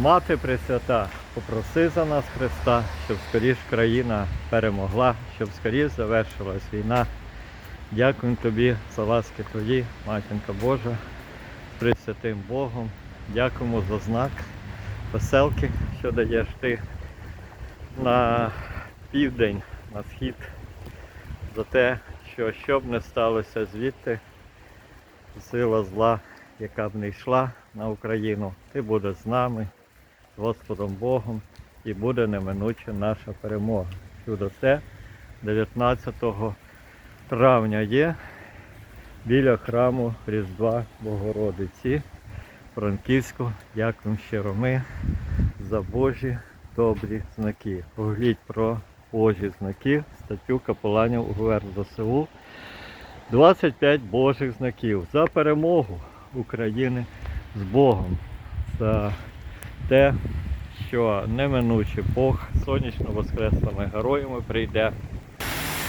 Мати Пресвята, попроси за нас Христа, щоб скоріш країна перемогла, щоб скоріш завершилась війна. Дякую тобі за ласки твої, матінка Божа, Пресвятим Богом. Дякуємо за знак веселки, що даєш ти на південь, на схід, за те, що що не сталося звідти, сила зла, яка б не йшла на Україну, ти будеш з нами, Господом Богом, і буде неминуче наша перемога. Чудо це 19 травня є біля храму Різдва Богородиці. Франківську. Дякуємо щиро ми за Божі добрі знаки. Погліть про Божі знаки, статтю капеланів УГР ЗСУ. 25 Божих знаків за перемогу України з Богом. За те, що неминуче Бог сонячно воскреслими героями прийде.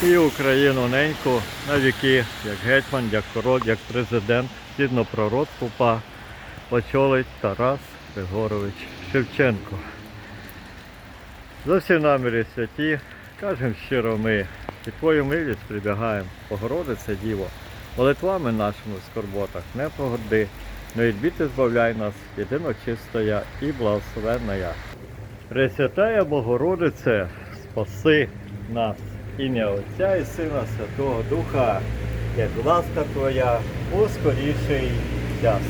І Україну неньку на віки, як гетьман, як король, як президент, згідно пророцтву па очолить Тарас Григорович Шевченко. За всі наміри святі, кажемо щиро ми, під Твою милість прибігаємо, Богородице Діво, молитвами нашими в скорботах не погоди, но від біти збавляй нас, єдино чистоя і благословенна. Пресвятая Богородице, спаси нас, ім'я Отця і Сина Святого Духа, як ласка Твоя у скоріший час.